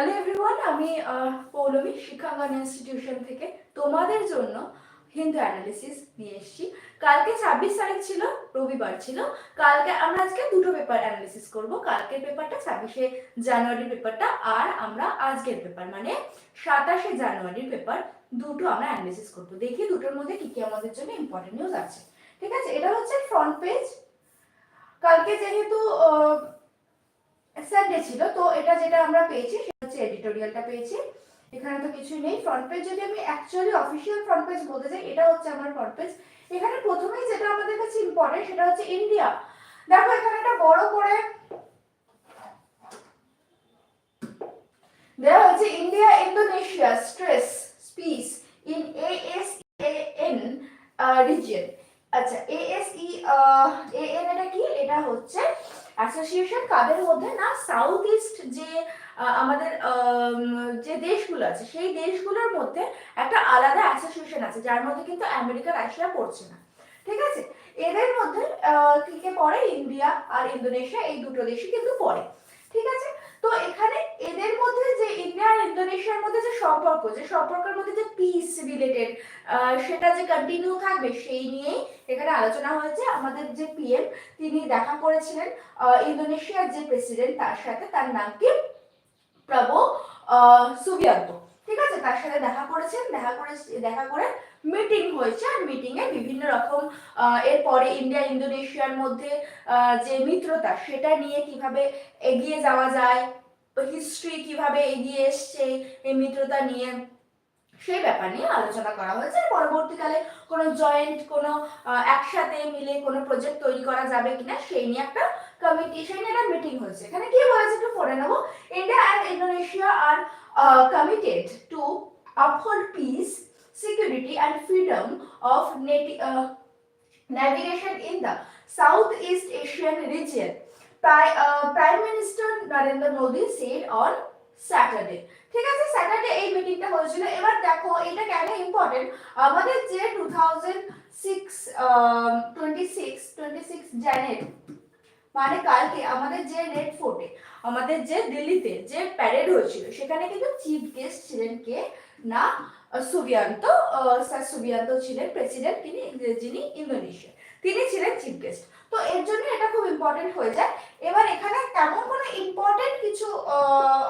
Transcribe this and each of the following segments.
Hello everyone আমি Poulami, শিক্ষাঙ্গন institution থেকে তোমাদের জন্য হিন্দু অ্যানালিসিস নিয়ে এসেছি। কালকে ছাব্বিশ তারিখ ছিল, রবিবার ছিল। কালকে আমরা আজকে দুটো পেপার অ্যানালিসিস করব। কালকের পেপারটা ছাব্বিশে জানুয়ারির পেপারটা আর আমরা আজকের পেপার মানে সাতাশে জানুয়ারির পেপার দুটো আমরা অ্যানালিসিস করব। দেখি দুটোর মধ্যে কি কি আমাদের জন্য ইম্পর্টেন্ট নিউজ আছে। ঠিক আছে? এটা হচ্ছে ফ্রন্ট পেজ কালকে যেহেতু সানডে ছিল, তো এটা যেটা আমরা পেয়েছি হচ্ছে এডিটোরিয়ালটা পেয়েছি। এখানে তো কিছুই নেই। ফ্রন্ট পেজ যদি আমি অ্যাকচুয়ালি অফিসিয়াল ফ্রন্ট পেজ বলতে চাই, এটা হচ্ছে আমার ফ্রন্ট পেজ এখানে প্রথমেই যেটা আমাদের কাছে ইম্পর্টেন্ট সেটা হচ্ছে ইন্ডিয়া দেখো, এখানে একটা বড় করে দেওয়া হয়েছে India Indonesia stress peace in A S N region আচ্ছা এএসই এএন এটা কি? এটা হচ্ছে অ্যাসোসিয়েশন কাদের মধ্যে না সাউথ ইস্ট যে আমাদের যে দেশগুলো আছে সেই দেশগুলোর মধ্যে একটা আলাদা অ্যাসোসিয়েশন আছে যার মধ্যে কিন্তু আমেরিকা রাশিয়া পড়ছে না। ঠিক আছে? এদের মধ্যে আহ, কি কে পড়ে? ইন্ডিয়া আর ইন্দোনেশিয়া এই দুটো দেশই কিন্তু পড়ে। ঠিক আছে? তো এখানে এদের মধ্যে যে ইন্ডিয়া আর ইন্দোনেশিয়ার মধ্যে যে সম্পর্ক যে সম্পর্কের মধ্যে যে পিস রিলেটেড সেটা যে কন্টিনিউ থাকবে সেই নিয়েই এখানে আলোচনা হয়েছে। আমাদের যে পিএম তিনি দেখা করেছিলেন ইন্দোনেশিয়ার যে প্রেসিডেন্ট তার সাথে তার নাম কি? Prabowo Subianto. ঠিক আছে? তার সাথে দেখা করেছেন, দেখা করে দেখা করে মিটিং হয়েছে আর মিটিং এ বিভিন্ন রকম এরপরে ইন্ডিয়া ইন্দোনেশিয়ার মধ্যে যে মিত্রতা, সেটা নিয়ে কীভাবে এগিয়ে যাওয়া যায় হিস্ট্রি কীভাবে এগিয়ে এসছে এই মিত্রতা নিয়ে সেই ব্যাপার নিয়ে আলোচনা করা হয়েছে। পরবর্তীকালে কোনো জয়েন্ট কোনো একসাথে মিলে কোনো প্রজেক্ট তৈরি করা যাবে কিনা, সেই নিয়ে একটা কমিটি সেই একটা মিটিং হয়েছে এখানে কি বলেছে একটু পড়ে নেব India and Indonesia are committed to uphold peace, security and freedom of uh, navigation in the Southeast Asian region. Pri- uh, Prime Minister Narendra Modi said on Saturday. ঠিক আছে স্যাটারডে এই মিটিংটা হয়েছিল এবার দেখো এটা কেন ইম্পর্টেন্ট আমাদের যে two thousand six twenty six twenty six জানুয়ারি মানে কালকে আমাদের যে রেড ফোর্টে, আমাদের যে দিল্লিতে যে প্যারেড হয়েছিল, সেখানে কিন্তু চিফ গেস্ট ছিলেন কে না? সুবিয়ান্ত স্যার সুবিয়ান্ত ছিলেন প্রেসিডেন্ট তিনি যিনি ইন্দোনেশিয়া তিনি ছিলেন চিফ গেস্ট তো এর জন্য এটা খুব ইম্পর্টেন্ট হয়ে যায়। এবার এখানে তেমন কোনো ইম্পর্টেন্ট কিছু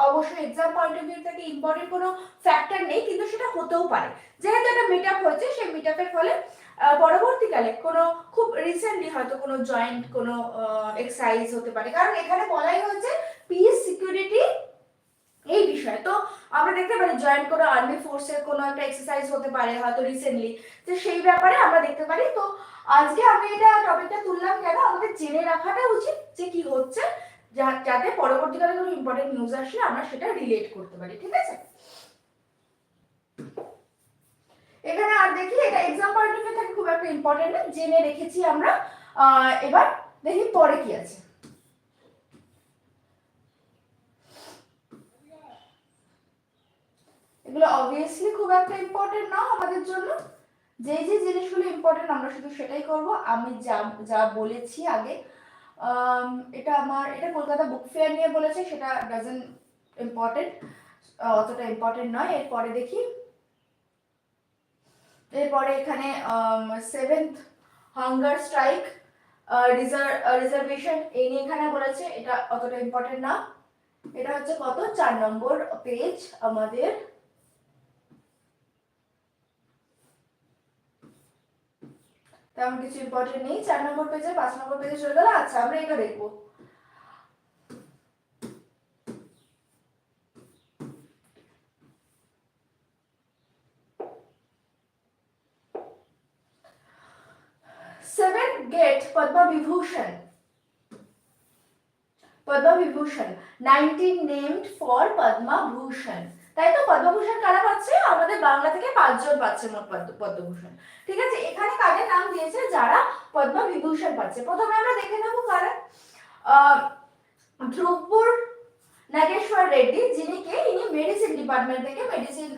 অবশ্যই এক্সাম পয়েন্ট অফ ভিউ থেকে ইম্পর্টেন্ট কোনো ফ্যাক্টর নেই, কিন্তু সেটা হতেও পারে। যেহেতু একটা মিট আপ হয়েছে, সেই মিট আপের ফলে পরবর্তীকালে কোনো খুব রিসেন্টলি হয়তো কোনো জয়েন্ট কোনো এক্সারসাইজ হতে পারে। কারণ এখানে বলাই হয়েছে পিস সিকিউরিটি এই বিষয়ে। তো আমরা দেখতে পারি জয়েন্ট কোনো আর্মি ফোর্সের কোনো একটা এক্সারসাইজ হতে পারে হয়তো রিসেন্টলি তো সেই ব্যাপারে আমরা দেখতে পারি। তো আজকে আমি এটা টপিকটা তুললাম কেন? আমাদের জেনে রাখাটা উচিত যে কি হচ্ছে যাতে পরবর্তীকালে কোনো ইম্পর্টেন্ট নিউজ আসলে আমরা সেটা রিলেট করতে পারি। ঠিক আছে? এখানে আর দেখি, এটা এক্সাম পয়েন্ট অফ থেকে, খুব একটা ইম্পর্টেন্ট না, জেনে রেখেছি আমরা। এবার দেখি পরে কি আছে। এগুলো অবভিয়াসলি খুব একটা ইম্পর্টেন্ট না আমাদের জন্য। যে যে জিনিসগুলো ইম্পর্টেন্ট আমরা শুধু সেটাই করব। আমি যা যা বলেছি আগে এটা আমার, এটা কলকাতা বুক ফেয়ার নিয়ে বলেছে, সেটা ডাজন ইম্পর্টেন্ট অতটা ইম্পর্টেন্ট নয়। এরপরে দেখি। এরপরে এখানে সেভেন্থ হাঙ্গার স্ট্রাইক রিজার্ভেশন এই নিয়ে এখানে বলেছে, এটা অতটা ইম্পর্টেন্ট না। এটা হচ্ছে কত? চার নম্বর পেজ আমাদের। তেমন কিছু ইম্পর্টেন্ট নেই। চার নম্বর পেজে পাঁচ নম্বর পেজে চলে গেল। আচ্ছা আমরা এটা দেখব। Padma Vibhushan nineteen named for Padma Bhushan তাই তো পদ্মভূষণ কারা পাচ্ছে? আমাদের বাংলা থেকে পাঁচজন পাচ্ছে পদ্মভূষণ ঠিক আছে, এখানে কাদের নাম দিয়েছে? যারা পদ্মা বিভূষণ পাচ্ছে। প্রথমে আমরা দেখে নেব কারা। ধ্রুবপুর নাগেশ্বর রেড্ডি যিনি কে? ইনি মেডিসিন ডিপার্টমেন্ট থেকে মেডিসিন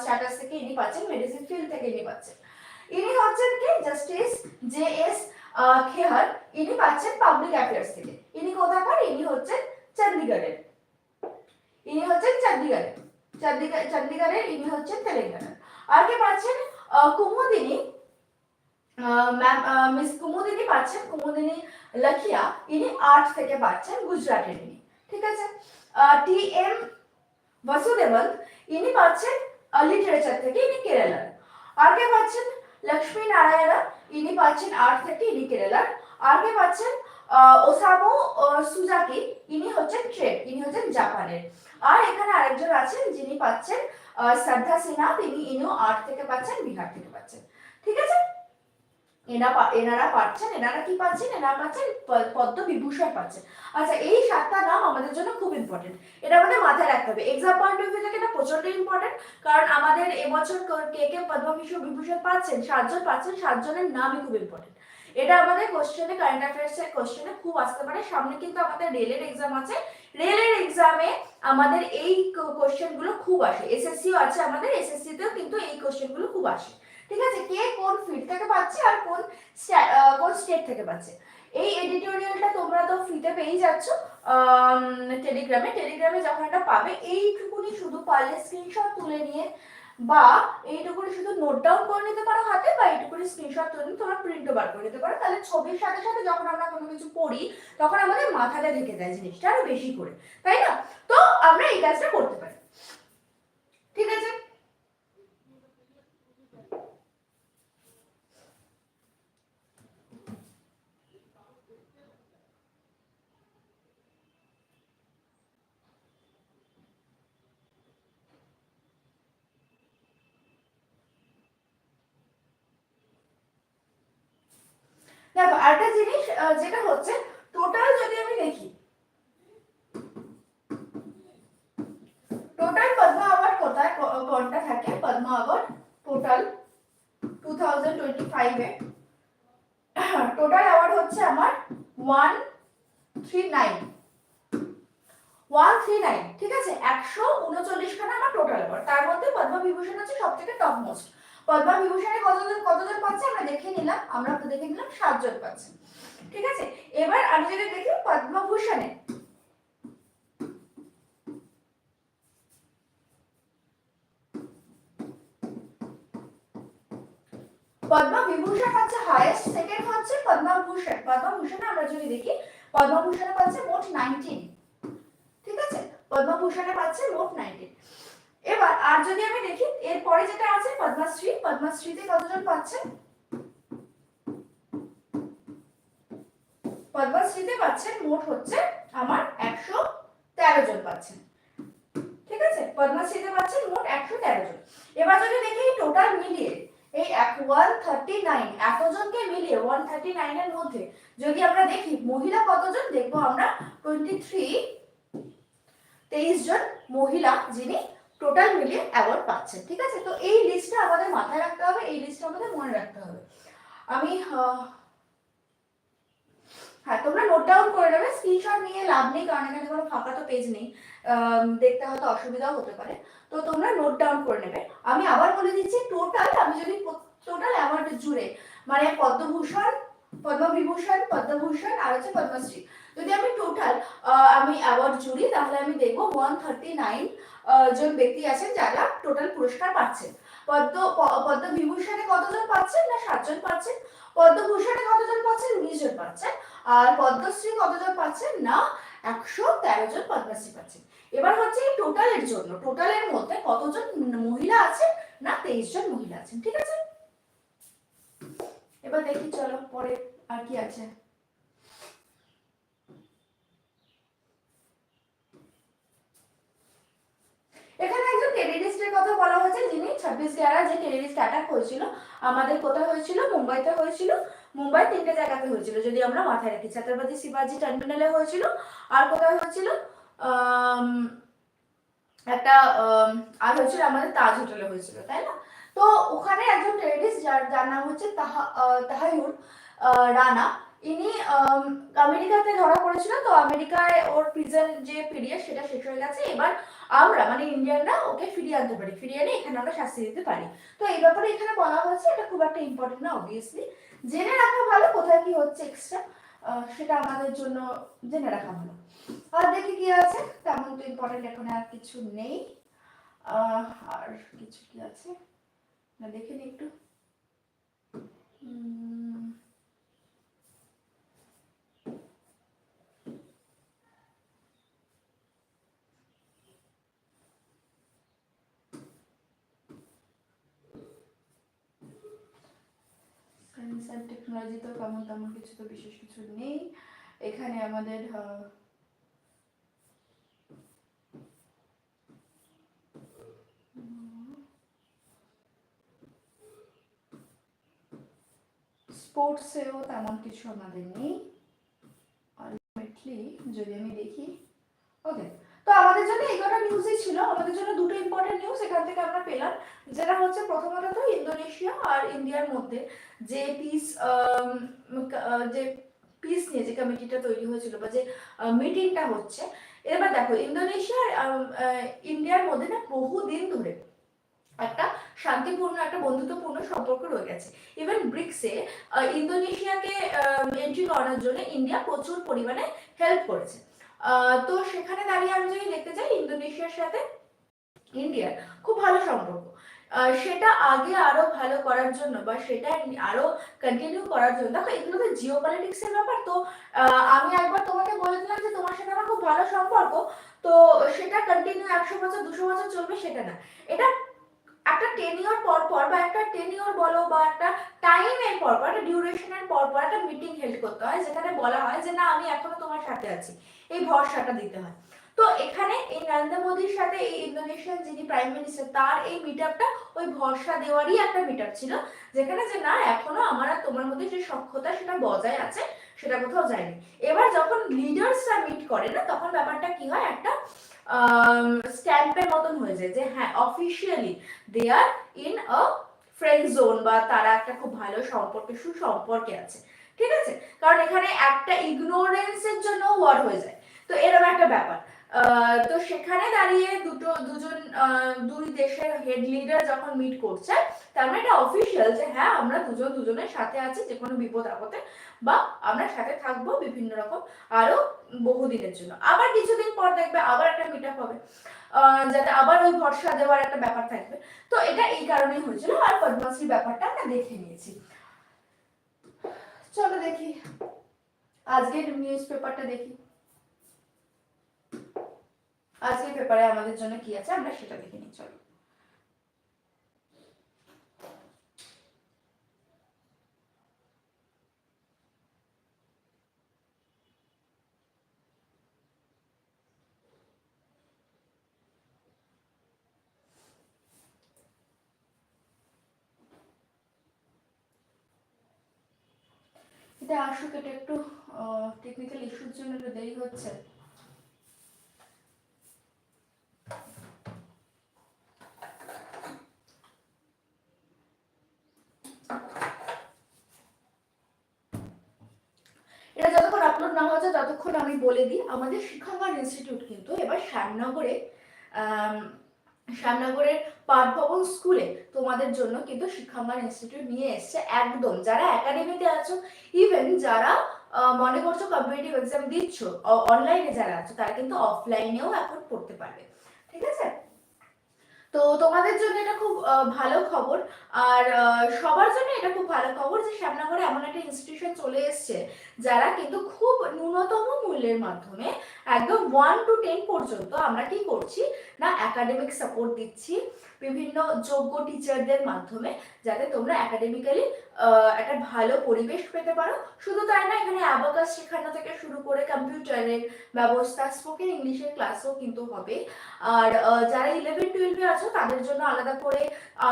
স্ট্যাটাস থেকে ইনি পাচ্ছেন মেডিসিন ফিল্ড থেকে ইনি পাচ্ছেন। ইনি হচ্ছেন কি? জাস্টিস জে এস খেহার ইনি পাচ্ছেন পাবলিক অ্যাফেয়ার্স থেকে। ইনি কোথাকার? ইনি হচ্ছেন চণ্ডীগড়ের। ইনি হচ্ছেন চণ্ডীগড়, চণ্ডীগড়ের ইনি হচ্ছেন তেলেঙ্গানার। আর কে পাচ্ছেন? কুমুদিনী। ম্যাম মিস কুমুদিনী পাচ্ছেন। কুমুদিনী লখিয়া। ইনি আর্ট থেকে পাচ্ছেন গুজরাটের ইনি। ঠিক আছে? T M Vasudevan. ইনি পাচ্ছেন লিটারেচার থেকে। ইনি কেরালার। আর কে পাচ্ছেন? লক্ষ্মী নারায়ণা ইনি পাচ্ছেন আর্ট থেকে ইনি কেরালার আর কে পাচ্ছেন? ওসামো সুজাকি ইনি হচ্ছেন ট্রেড ইনি হচ্ছেন জাপানের আর এখানে আরেকজন আছেন যিনি পাচ্ছেন শ্রদ্ধা সিনহা তিনি ইনিও আর্ট থেকে পাচ্ছেন বিহার থেকে পাচ্ছেন। ঠিক আছে? এনা এনারা পাচ্ছেন, এনারা কি পাচ্ছেন, এনারা পাচ্ছেন পদ্ম বিভূষণ পাচ্ছেন। আচ্ছা এই সাতটা নাম আমাদের জন্য খুব ইম্পর্টেন্ট এটা আমাদের মাথায় রাখতে হবে। এক্সাম পয়েন্ট অফ ভিউ থেকে এটা প্রচণ্ড ইম্পর্টেন্ট কারণ আমাদের এবছর কে কে পদ্মভূষণ বিভূষণ পাচ্ছেন, সাতজন পাচ্ছেন, সাতজনের নামই খুব ইম্পর্টেন্ট এটা আমাদের কোশ্চেনে কারেন্ট অ্যাফেয়ার্স এর কোশ্চেনে খুব আসতে পারে। সামনে কিন্তু আমাদের রেলের এক্সাম আছে। রেলের এক্সামে আমাদের এই কোশ্চেনগুলো খুব আসে। এসএসসিও আছে আমাদের এসএসসি তেও কিন্তু এই কোশ্চেনগুলো খুব আসে। ঠিক আছে? কে কোন ফিল্ড থেকে পাচ্ছে আর কোন কোন স্টেট থেকে পাচ্ছে? এই এডিটোরিয়ালটা তোমরা তো ফ্রিতে পেয়েই যাচ্ছ টেলিগ্রামে টেলিগ্রামে যখন এটা পাবে, এইটুকুনি শুধু পারলে স্ক্রিনশট তুলে নিয়ে বা এইটুকুনি শুধু নোট ডাউন করে নিতে পারো হাতে বা এইটুকুনি স্ক্রিনশট তুলে নিয়ে তোমরা প্রিন্টও বার করে নিতে পারো। তাহলে ছবির সাথে সাথে যখন আমরা কোনো কিছু পড়ি, তখন আমাদের মাথাটা ঢেকে যায় জিনিসটা আরও বেশি করে। তাই না? তো আমরা এই কাজটা করতে পারি। ঠিক আছে দেখো আরেকটা জিনিস আহ, যেটা হচ্ছে টোটাল যদি আমি দেখি টোটাল পদ্মা অ্যাওয়ার্ড কোথায় ক- কোনটা থাকে Padma award total two thousand twenty ফাইভে টোটাল অ্যাওয়ার্ড হচ্ছে আমার one three nine one three nine ঠিক আছে? একশো উনচল্লিশ খানা আমার টোটাল অ্যাওয়ার্ড তার মধ্যে পদ্মা বিভূষণ হচ্ছে সব থেকে টপ মোস্ট পদ্মা বিভূষণে কতজন কতজন পাচ্ছে? আমরা দেখে নিলাম। আমরা তো দেখে নিলাম সাতজন পাচ্ছে। ঠিক আছে? এবার আমি যদি দেখি পদ্মভূষণে। পদ্মা বিভূষণ হচ্ছে হাইয়েস্ট সেকেন্ড হচ্ছে পদ্মভূষণ। পদ্মভূষণে আমরা যদি দেখি, পদ্মভূষণে পাচ্ছে মোট নাইনটিন ঠিক আছে? পদ্মভূষণে পাচ্ছে মোট নাইনটিন এবার, আর যদি আমি দেখি, এরপরে যেটা আছে, পদ্মশ্রী, পদ্মশ্রীতে কতজন পাচ্ছে? পদ্মশ্রীতে পাচ্ছেন মোট হচ্ছে আমার একশো তেরো জন পাচ্ছেন ঠিক আছে? পদ্মশ্রীতে পাচ্ছেন মোট একশো তেরো জন। এবার যদি দেখি টোটাল মিলিয়ে এই ওয়ান থার্টি নাইন এতজনকে মিলিয়ে ওয়ান থার্টি নাইনের মধ্যে যদি আমরা দেখি, মহিলা কতজন? দেখব আমরা টোয়েন্টি থ্রি তেইশ জন মহিলা যিনি টোটাল মিলিয়ে অ্যাওয়ার্ড পাচ্ছেন, ঠিক আছে? তো এই লিস্টটা আমাদের মাথায় রাখতে হবে, এই লিস্টটা আমাদের মনে রাখতে হবে। আমি হ্যাঁ তোমরা নোট ডাউন করে নেবে স্ক্রিনশট নিয়ে লাভ নেই, কারণ এখানে কোনো ফাঁকা তো পেজ নেই। দেখতে হয়তো অসুবিধাও হতে পারে। তো তোমরা নোট ডাউন করে নেবে। আমি আবার বলে দিচ্ছি টোটাল আমি যদি টোটাল অ্যাওয়ার্ড জুড়ে মানে পদ্মভূষণ, পদ্মবিভূষণ, পদ্মভূষণ আর হচ্ছে পদ্মশ্রী, যদি আমি টোটাল আমি অ্যাওয়ার্ড জুড়ি, তাহলে আমি দেখব ওয়ান থার্টি নাইন জন ব্যক্তি আছেন যারা টোটাল পুরস্কার পাচ্ছেন। পদ্ম পদ্মবিভূষণে কতজন পাচ্ছেন না সাতজন পাচ্ছেন? পদ্মভূষণে কতজন পাচ্ছেন? উনিশ জন পাচ্ছেন। আর পদ্মশ্রী কতজন পাচ্ছেন? না একশো তেরো জন পাচ্ছেন এবার হচ্ছে এই টোটালের জন্য, টোটালের মধ্যে কতজন মহিলা না তেইশ জন মহিলা আছেন, ঠিক আছে? এবার দেখি, চলো, পরে আর কি আছে। এখানে একজন কথা বলা হয়েছে, যিনি ছাব্বিশ গ্যারা যে টেররিস্ট অ্যাটাক হয়েছিল, আমাদের কোথায় হয়েছিল? মুম্বাইতে হয়েছিল। মুম্বাই তিনটে জায়গাতে হয়েছিল, যদি আমরা মাথায় রাখি। ছত্রপতি শিবাজি টার্মিনালে হয়েছিল, আর কোথায় হয়েছিল? একটা আর হয়েছিল আমাদের তাজ হোটেলে হয়েছিল, তাই না? তো ওখানে একজন টেররিস্ট যার যার নাম হচ্ছে তাহা তাহাইউর রানা। ইনি আমেরিকাতে ধরা পড়েছিল, তো আমেরিকায় ওর প্রিজন যে পিরিয়ড সেটা শেষ হয়ে গেছে। এবার আমরা মানে ইন্ডিয়ানরা, ওকে ফিরিয়ে আনতে পারি। ফিরিয়ে এনে এখানে আমরা শাস্তি দিতে পারি। তো এই ব্যাপারে এখানে বলা হয়েছে, এটা খুব একটা ইম্পর্টেন্ট না অবভিয়াসলি জেনে রাখা ভালো, কোথায় কি হচ্ছে এক্সট্রা সেটা আমাদের জন্য জেনে রাখা ভালো। আর দেখি কি আছে, তেমন তো ইম্পর্টেন্ট এখন আর কিছু নেই। আর কিছু কি আছে? না, দেখে নি একটু। অ্যান্ড টেকনোলজি তো তেমন তেমন কিছু তো বিশেষ কিছু নেই। এখানে আমাদের স্পোর্টসেও তেমন কিছু আমাদের নেই। আলটিমেটলি যদি আমি দেখি ওকে তো আমাদের জন্য এই কটা নিউজই ছিল। আমাদের জন্য দুটো ইম্পর্টেন্ট নিউজ এখান থেকে আমরা পেলাম, যেটা হচ্ছে প্রথমত তো ইন্দোনেশিয়া আর ইন্ডিয়ার মধ্যে। যে পিস যে পিস নিয়ে যে কমিটিটা তৈরি হয়েছিল বা যে মিটিংটা হচ্ছে, এবার দেখো ইন্দোনেশিয়া ইন্ডিয়ার মধ্যে না বহুদিন ধরে একটা শান্তিপূর্ণ, একটা বন্ধুত্বপূর্ণ সম্পর্ক রয়ে গেছে। ইভেন ব্রিক্সে ইন্দোনেশিয়াকে এন্ট্রি করানোর জন্য ইন্ডিয়া প্রচুর পরিমাণে হেল্প করেছে। তো সেখানে দাঁড়িয়ে আমি যদি দেখতে চাই ইন্দোনেশিয়ার সাথে, ইন্ডিয়ার, খুব ভালো সম্পর্ক। সেটা আগে আরও ভালো করার জন্য বা সেটা আরও কন্টিনিউ করার জন্য। দেখো, এগুলো তো জিও পলিটিক্স এর ব্যাপার, তো আমি একবার তোমাকে বলে দিলাম যে তোমার সাথে আমার খুব ভালো সম্পর্ক, তো সেটা কন্টিনিউ একশো বছর, দুশো বছর চলবে সেটা না। এটা একটা টেনিওর পর পর বা একটা টেনিওর বলো বা একটা টাইমের পর পর, একটা ডিউরেশনের পর পর একটা মিটিং হেল্ড করতে হয়, যেখানে বলা হয় যে না, আমি এখনও তোমার সাথে আছি। এই ভরসাটা দিতে হয়। তো এখানে এই নরেন্দ্র মোদীর সাথে এই ইন্দোনেশিয়ার যিনি প্রাইম মিনিস্টার তার এই মিট ওই ভরসা দেওয়ারই একটা মিট ছিল। যেখানে যে, না, এখনও আমার আর তোমার মধ্যে যে সক্ষতা সেটা বজায় আছে, সেটা কোথাও যায়নি। এবার যখন লিডার্সরা মিট করে না, তখন ব্যাপারটা কি হয়? একটা স্ট্যাম্পের মতন হয়ে যায় যে হ্যাঁ officially they are in a friend zone বা তারা একটা খুব ভালো সম্পর্কে, সুসম্পর্কে আছে। ঠিক আছে? কারণ এখানে একটা ইগনোরেন্সের জন্য ওয়ার হয়ে যায়। তো এরকম একটা ব্যাপার। তো সেখানে দাঁড়িয়ে দুটো, দুজন দুই দেশের হেড লিডার যখন মিট করছে, তার মানে এটা অফিসিয়াল যে হ্যাঁ আমরা দুজন, দুজনের সাথে আছি যে কোনো বিপদ আপদে বা আমরা সাথে থাকব বিভিন্ন রকম আরও বহুদিনের জন্য। আবার কিছুদিন পর দেখবে আবার একটা মিট আপ হবে যাতে আবার ওই ভরসা দেওয়ার একটা ব্যাপার থাকবে। তো এটা এই কারণেই হয়েছিল, আর পদ্মশ্রী ব্যাপারটা আমরা দেখে নিয়েছি। চলো দেখি। আজকের নিউজ পেপারটা দেখি। আজকের পেপারে আমাদের জন্য কি আছে, আমরা সেটা দেখে নিই, চলো। এটা আসুক, এটা একটু টেকনিক্যাল ইস্যুর জন্য একটু দেরি হচ্ছে এটা যতক্ষণ আপলোড না হচ্ছে ততক্ষণ আমি বলে দিই, আমাদের শিক্ষাঙ্গন ইনস্টিটিউট কিন্তু এবার শ্যামনগরে শ্যামনগরের পাঠভবন স্কুলে তোমাদের জন্য কিন্তু শিক্ষাঙ্গন ইনস্টিটিউট নিয়ে এসছে একদম। যারা একাডেমিতে আছো ইভেন যারা মনে করছ কম্পিটিটিভ এক্সাম দিচ্ছ অনলাইনে যারা আছো, তারা কিন্তু অফলাইনেও এখন পড়তে পারবে। ঠিক আছে? তো তোমাদের জন্য এটা খুব ভালো খবর। আর সবার জন্য এটা খুব ভালো খবর যে শ্যামনগরে এমন একটা ইনস্টিটিউশন চলে এসছে যারা কিন্তু খুব ন্যূনতম মূল্যের মাধ্যমে একদম ওয়ান টু টেন পর্যন্ত আমরা কি করছি, না একাডেমিক সাপোর্ট দিচ্ছি। বিভিন্ন যোগ্য টিচারদের মাধ্যমে যাতে তোমরা একাডেমিক্যালি একটা ভালো পরিবেশ পেতে পারো। শুধু তাই না, এখানে অ্যাবাকাস শেখানো থেকে শুরু করে কম্পিউটারের ব্যবস্থা স্পোকেন ইংলিশের ক্লাসও কিন্তু হবে। আর যারা ইলেভেন টুয়েলভে আছো, তাদের জন্য আলাদা করে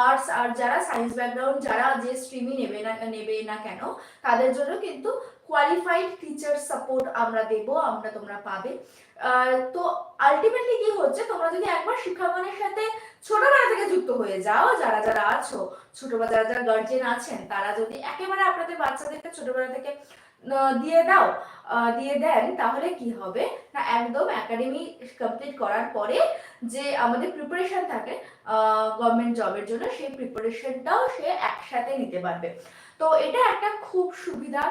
আর্টস আর যারা সায়েন্স ব্যাকগ্রাউন্ড যারা যে স্ট্রিমই নেবে না নেবে না কেন, তাদের জন্য কিন্তু কোয়ালিফাইড টিচার সাপোর্ট আমরা দেব, আমরা তোমরা পাবে। তো আলটিমেটলি কি হচ্ছে? তোমরা যদি একবার শিক্ষাগণের সাথে ছোটবেলা থেকে যুক্ত হয়ে যাও, যারা যারা আছো ছোটবেলা যারা যারা গার্জেন আছেন, তারা যদি একেবারে আপনাদের বাচ্চাদেরকে ছোটবেলা থেকে দিয়ে দাও দিয়ে দেন, তাহলে কি হবে? না, একদম একাডেমি কমপ্লিট করার পরে যে আমাদের প্রিপারেশন থাকে গভর্নমেন্ট জবের জন্য, সেই প্রিপারেশনটাও সে একসাথে নিতে পারবে। তো এটা একটা খুব সুবিধা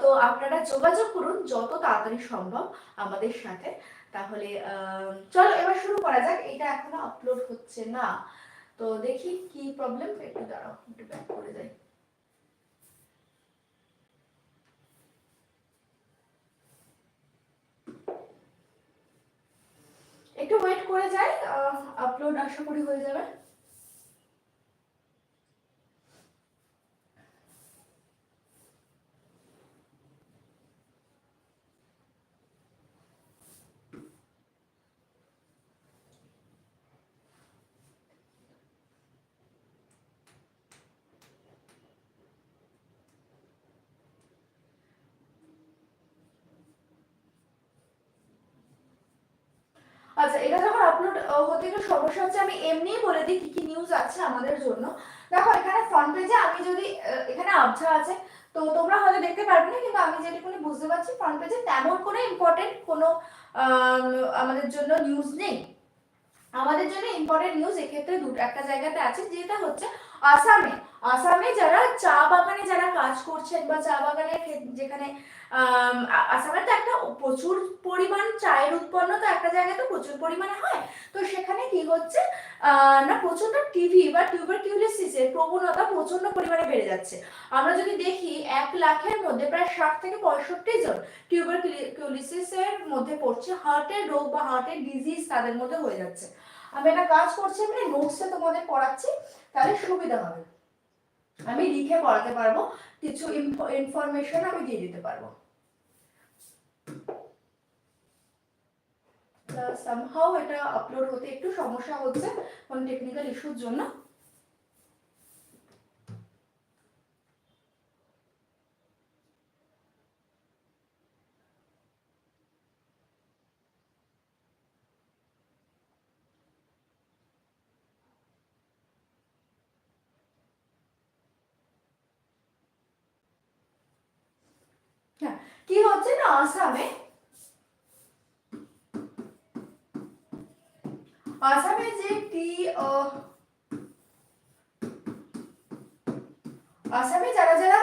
তো আপনারা যোগাযোগ করুন যত তাড়াতাড়ি সম্ভব আমাদের সাথে। তাহলে চলো এবার শুরু করা যাক। এটা এখনও আপলোড হচ্ছে না। তো দেখি কি প্রবলেম একটু দাঁড়াও, একটু ব্যাক করে যাই। একটু ওয়েট করে যাই আপলোড আশা করি হয়ে যাবে। আচ্ছা এটা যখন আপলোড হতে একটু সমস্যা হচ্ছে, আমি এমনিই বলে দিই কি কি নিউজ আছে আমাদের জন্য। দেখো, এখানে ফ্রন্ট পেজে আমি যদি এখানে আবছা আছে, তো তোমরা হয়তো দেখতে পারবে না, কিন্তু আমি যেটুকুনি বুঝতে পারছি ফ্রন্ট পেজে তেমন কোনো ইম্পর্টেন্ট কোনো আমাদের জন্য নিউজ নেই। আমাদের জন্য ইম্পর্টেন্ট নিউজ এক্ষেত্রে দুটো, একটা জায়গাতে আছে, যেটা হচ্ছে আসামে আসামে যারা চা বাগানে যারা কাজ করছেন বা চা ক্ষেত- যেখানে আসামে তো একটা প্রচুর পরিমাণ চায়ের উৎপন্ন তো একটা জায়গায় তো প্রচুর পরিমাণে হয়। তো সেখানে কি হচ্ছে না প্রচণ্ড টিভি বা টিউবারকিউলিসিসের প্রবণতা প্রচণ্ড পরিমাণে বেড়ে যাচ্ছে। আমরা যদি দেখি, এক লাখের মধ্যে প্রায় ষাট থেকে পঁয়ষট্টি জন টিউবারকিউলিসিসের মধ্যে পড়ছে হার্টের রোগ বা হার্টের ডিজিজ তাদের মধ্যে হয়ে যাচ্ছে। আমি একটা কাজ করছি মানে নোটসে তোমাদের পড়াচ্ছি, তাহলে সুবিধা হবে। আমি লিখে পড়াতে পারব, কিছু ইনফরমেশন আমি দিয়ে দিতে পারব। সামহাও এটা আপলোড হতে একটু সমস্যা হচ্ছে, কোনো টেকনিক্যাল ইস্যুর জন্য হ্যাঁ কি হচ্ছে না আসামে আসামে যে টি আসামে যারা যারা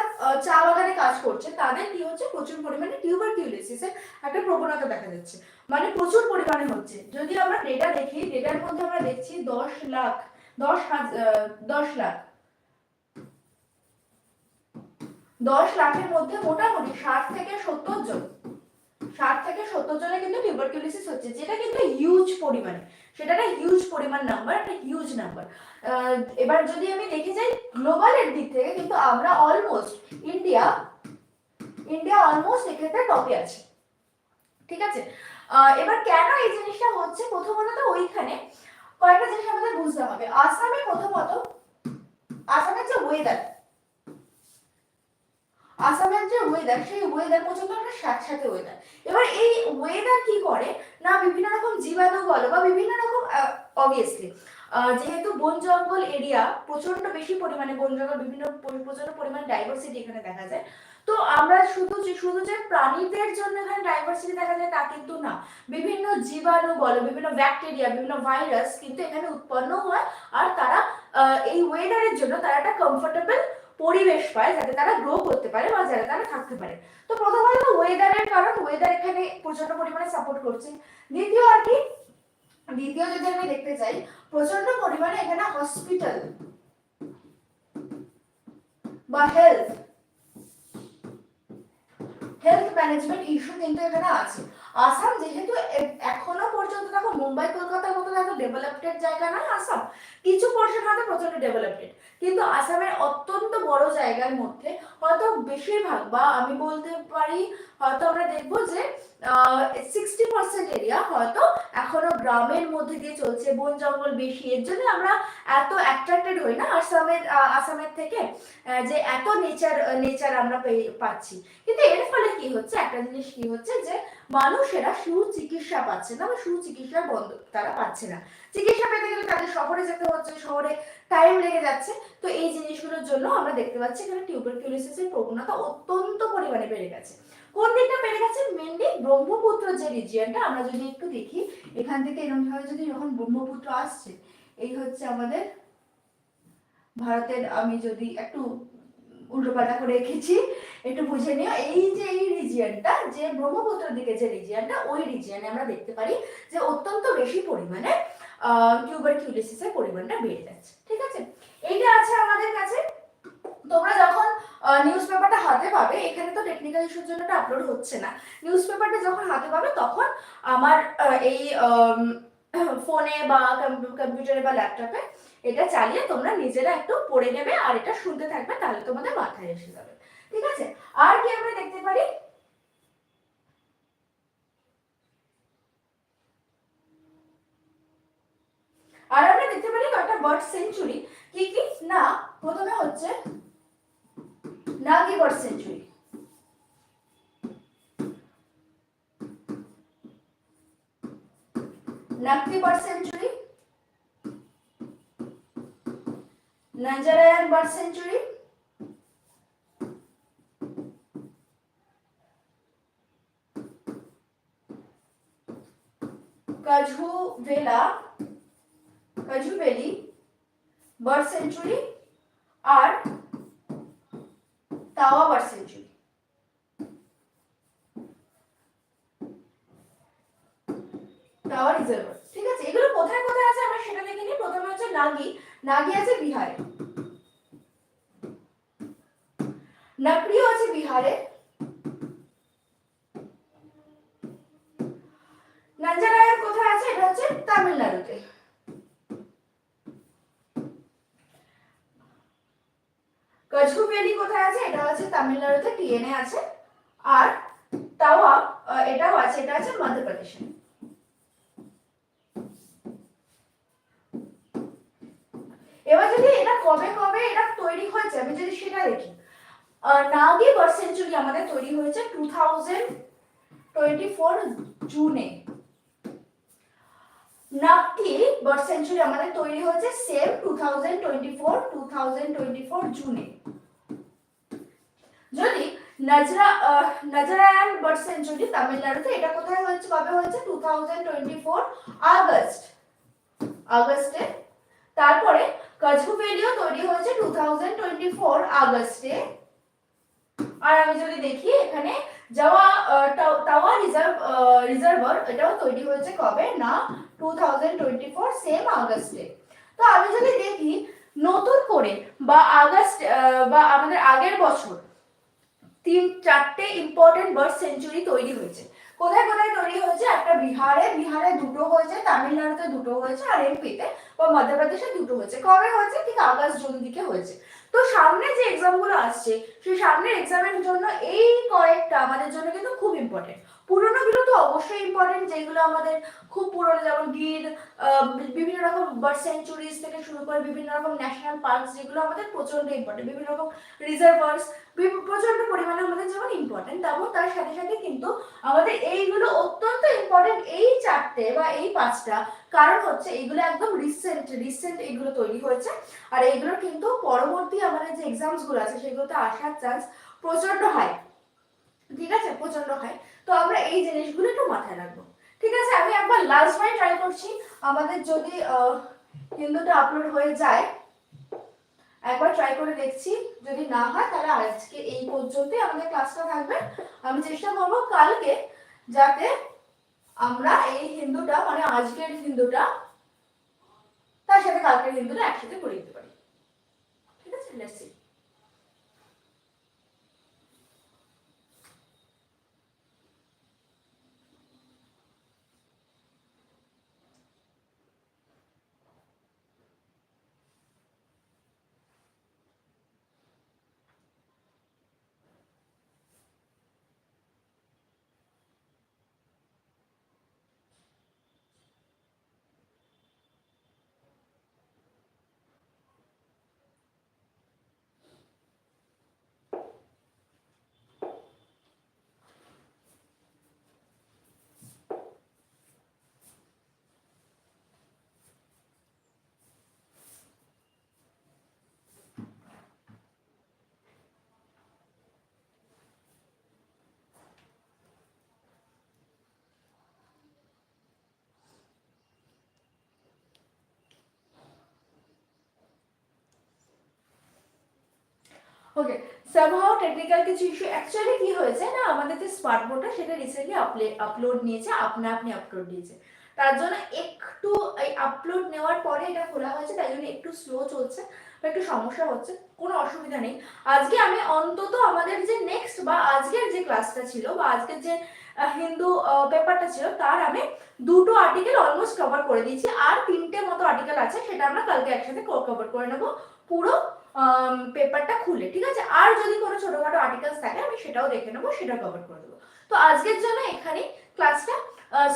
চা বাগানে কাজ করছে, তাদের কি হচ্ছে প্রচুর পরিমাণে টিউবারকিউলিসিসের একটা প্রবণতা দেখা যাচ্ছে। মানে প্রচুর পরিমাণে হচ্ছে। যদি আমরা ডেটা দেখি ডেটার মধ্যে আমরা দেখছি দশ লাখ, দশ হাজার দশ লাখ। দশ লাখের মধ্যে মোটামুটি ষাট থেকে সত্তর জন। ষাট থেকে সত্তর জনের কিন্তু টিউবারকিউলিসিস হচ্ছে, যেটা কিন্তু হিউজ পরিমাণে। সেটা একটা হিউজ পরিমাণ নাম্বার একটা হিউজ নাম্বার এবার যদি আমি দেখে যাই গ্লোবালের দিক থেকে, কিন্তু আমরা অলমোস্ট ইন্ডিয়া ইন্ডিয়া অলমোস্ট এক্ষেত্রে টপে আছে। ঠিক আছে? এবার কেন এই জিনিসটা হচ্ছে? প্রথমত তো ওইখানে কয়েকটা জিনিস আমাদের বুঝতে হবে। আসামে প্রথমত, আসামের যে ওয়েদার আসামের যে ওয়েদার সেই ওয়েদার প্রচণ্ড একটা স্যাঁতস্যাঁতে ওয়েদার এবার এই ওয়েদার কি করে? না, বিভিন্ন রকম জীবাণু বলো বা বিভিন্ন রকম অবভিয়াসলি যেহেতু বন জঙ্গল এরিয়া প্রচণ্ড বেশি পরিমাণে, বন জঙ্গল বিভিন্ন পরি- প্রচণ্ড পরিমাণে ডাইভার্সিটি এখানে দেখা যায়। তো আমরা শুধু শুধু যে প্রাণীদের জন্য এখানে ডাইভার্সিটি দেখা যায় তা কিন্তু না। বিভিন্ন জীবাণু বলো, বিভিন্ন ব্যাকটেরিয়া বিভিন্ন ভাইরাস কিন্তু এখানে উৎপন্ন হয়। আর তারা এই ওয়েদারের জন্য তারা একটা কমফোর্টেবল পরিবেশ পায়, যাতে তারা গ্রো করতে পারে বা যাতে তারা থাকতে পারে। তো প্রথমত ওয়েদারের কারণ ওয়েদার এখানে প্রচণ্ড পরিমাণে সাপোর্ট করছে। দ্বিতীয় আর কি, দ্বিতীয় যদি আমি দেখতে চাই প্রচণ্ড পরিমাণে এখানে হসপিটাল বা হেলথ হেলথ ম্যানেজমেন্ট ইস্যু কিন্তু এখানে আছে। আসাম যেহেতু এখনও পর্যন্ত দেখো মুম্বাই, কলকাতার মতো এত ডেভেলপটেড জায়গা নয়, আসাম কিছু পোর্শন হয়তো প্রচণ্ড ডেভেলপটেড কিন্তু আসামের অত্যন্ত বড় জায়গার মধ্যে হয়তো বেশিরভাগ বা আমি বলতে পারি হয়তো আমরা দেখব যে সিক্সটি পার্সেন্ট এরিয়া হয়তো এখনও গ্রামের মধ্যে দিয়ে চলছে, বন জঙ্গল বেশি। এর জন্য আমরা এত অ্যাট্রাক্টেড হই না আসামের আসামের থেকে যে এত নেচার নেচার আমরা পাচ্ছি। কিন্তু এর ফলে কি হচ্ছে? একটা জিনিস কি হচ্ছে যে, মানুষেরা সুচিকিৎসা পাচ্ছে না বা সুচিকিৎসা বন্ধ, তারা পাচ্ছে না। চিকিৎসা পেতে গেলে তাদের শহরে যেতে হচ্ছে, শহরে টাইম লেগে যাচ্ছে। তো এই জিনিসগুলোর জন্য আমরা দেখতে পাচ্ছি এখানে টিউবারকিউলোসিসের প্রবণতা অত্যন্ত পরিমাণে বেড়ে গেছে। কোন দিকটা বেড়ে গেছে? মেনলি ব্রহ্মপুত্র যে রিজিয়নটা আমরা যদি একটু দেখি, এখান থেকে এরকম ভাবে যদি যখন ব্রহ্মপুত্র আসছে, এই হচ্ছে আমাদের ভারতের, আমি যদি একটু উল্টোপাল্টা করে রেখেছি, একটু বুঝে নিও, এই যে এই রিজিয়নটা যে ব্রহ্মপুত্রের দিকে যে রিজিয়নটা ওই রিজিয়নে আমরা দেখতে পারি যে অত্যন্ত বেশি পরিমাণে টিউবারকিউলোসিসের পরিমাণটা বেড়ে যাচ্ছে। ঠিক আছে? এইটা আছে আমাদের কাছে। তোমরা যখন নিউজ পেপারটা হাতে পাবে, এখানে তো টেকনিক্যাল ইস্যুর জন্য এটা আপলোড হচ্ছে না। নিউজ পেপারটা যখন হাতে পাবে, তখন আমার এই ফোনে বা কম্পিউটারে বা ল্যাপটপে এটা চালিয়ে তোমরা নিজেরা একটু পড়ে নেবে আর এটা শুনতে থাকবে, তাহলে তোমাদের মাথায় এসে যাবে। ঠিক আছে? আর কি আমরা দেখতে পারি? আর আমরা দেখতে পারি কয়েকটা বার্ড সেঞ্চুরি কি কি? না, প্রথমে হচ্ছে Nagi bird sanctuary Nakti bird sanctuary নাজারায়ান bird sanctuary Kazhuveli কাজু ভ্যালি বার্ড সেঞ্চুরি আর তাওয়া বার্ড সেঞ্চুরি টাওয়ার রিজার্ভার ঠিক আছে, এগুলো কোথায় কোথায় আছে আমরা সেটা দেখে নিই। প্রথমে হচ্ছে নাগি। নাগি আছে বিহারে। নাকড়িও আছে বিহারে। নাঞ্জারায়ার কোথায় আছে? এটা হচ্ছে তামিলনাড়ুতে। কচু ভ্যালি কোথায় আছে? এটা হচ্ছে তামিলনাড়ুতে টিএনএ আছে। আর তাওয়া এটাও আছে, এটা আছে মধ্যপ্রদেশে এবার যদি এটা কবে কবে এটা তৈরি হয়েছে, আমি যদি সেটা দেখি নাগি বার্ড সেঞ্চুরি আমাদের তৈরি হয়েছে টু থাউজেন্ড টোয়েন্টি ফোর জুনে। নাগটি বার্ড সেঞ্চুরি আমাদের তৈরি হয়েছে same two thousand twenty four two thousand twenty four জুনে। যদি নজরা নজরায়ান বার্ড সেঞ্চুরি তামিলনাড়ুতে, এটা কোথায় হয়েছে, কবে হয়েছে? Two thousand twenty four August. আগস্টে। তারপরে কাজু ভ্যালিও তৈরি হয়েছে টু থাউজেন্ড টোয়েন্টি ফোর আগস্টে। আর আমি যদি দেখি এখানে যাওয়া টাওয়া রিজার্ভ রিজার্ভার, এটাও তৈরি হয়েছে কবে? না two thousand twenty four same আগস্টে। তো আমি যদি দেখি, নতুন করে, বা আগস্ট বা আমাদের আগের বছর, তিন, চারটে ইম্পর্টেন্ট বার্ড সেঞ্চুরি তৈরি হয়েছে। কোথায় কোথায় তৈরি হয়েছে? একটা বিহারে বিহারে দুটো হয়েছে, তামিলনাড়ুতে দুটো হয়েছে, আর এমপিতে বা মধ্যপ্রদেশে দুটো হয়েছে। কবে হয়েছে? ঠিক আগস্ট জুন দিকে হয়েছে। তো সামনে যে এক্সামগুলো আসছে, সেই সামনের এক্সামের জন্য এই কয়েকটা আমাদের জন্য কিন্তু খুব ইম্পর্টেন্ট পুরোনোগুলো তো অবশ্যই ইম্পর্টেন্ট যেগুলো আমাদের খুব পুরনো, যেমন গির বিভিন্ন রকম বার্ড সেঞ্চুরিজ থেকে শুরু করে বিভিন্ন রকম ন্যাশনাল পার্কস যেগুলো আমাদের প্রচণ্ড ইম্পর্টেন্ট বিভিন্ন রকম রিজার্ভার্স প্রচণ্ড পরিমাণে আমাদের যেমন ইম্পর্টেন্ট তেমন তার সাথে সাথে কিন্তু আমাদের এইগুলো অত্যন্ত ইম্পর্টেন্ট এই চারটে বা এই পাঁচটা কারণ হচ্ছে এইগুলো একদম রিসেন্ট রিসেন্ট এগুলো তৈরি হয়েছে। আর এইগুলো কিন্তু পরবর্তী আমাদের যে এক্সামসগুলো আছে, সেগুলোতে আসার চান্স প্রচণ্ড হাই ঠিক আছে? প্রচণ্ড হাই তো আমরা এই জিনিসগুলো একটু মাথায় রাখব। ঠিক আছে? আমি একবার লাস্ট বাই ট্রাই করছি। আমাদের যদি হিন্দুটা আপলোড হয়ে যায়, একবার ট্রাই করে দেখছি। যদি না হয়, তাহলে আজকে এই পর্যন্তই আমাদের ক্লাসটা থাকবে। আমি চেষ্টা করব কালকে যাতে আমরা এই হিন্দুটা মানে আজকের হিন্দুটা, তার সাথে কালকের হিন্দুটা একসাথে করে দিতে পারি। ঠিক আছে? ওকে সামহাও টেকনিক্যাল কিছু ইস্যু অ্যাকচুয়ালি কি হয়েছে না, আমাদের যে স্মার্ট বোর্ডটা সেটা রিসেন্টলি আপলোড নিয়েছে, আপনা আপনি আপলোড দিয়েছে তার জন্য একটু এই আপলোড নেওয়ার পরে এটা খোলা হয়েছে, তাই জন্য একটু স্লো চলছে, বা একটু সমস্যা হচ্ছে, কোনো অসুবিধা নেই। আজকে আমি অন্তত আমাদের যে নেক্সট বা আজকের যে ক্লাসটা ছিল, বা আজকের যে হিন্দু পেপারটা ছিল, তার আমি দুটো আর্টিকেল অলমোস্ট কভার করে দিয়েছি, আর তিনটে মতো আর্টিকেল আছে, সেটা আমরা কালকে একসাথে কভার করে নেব। পুরো পেপারটা খুলে, ঠিক আছে? আর যদি কোনো ছোটখাটো আর্টিকেলস থাকে, আমি সেটাও দেখে নেব, সেটা কভার করে দেবো। তো আজকের জন্য এখানে ক্লাসটা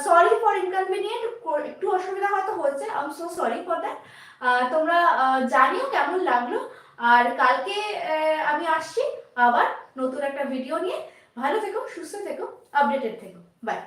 সরি ফর ইনকনভিনিয়েন্ট একটু অসুবিধা হয়তো হচ্ছে। I am so sorry for that তোমরা জানিও কেমন লাগল। আর কালকে আমি আসছি আবার নতুন একটা ভিডিও নিয়ে। ভালো থেকো, সুস্থ থেকো আপডেটেড থেকো। বাই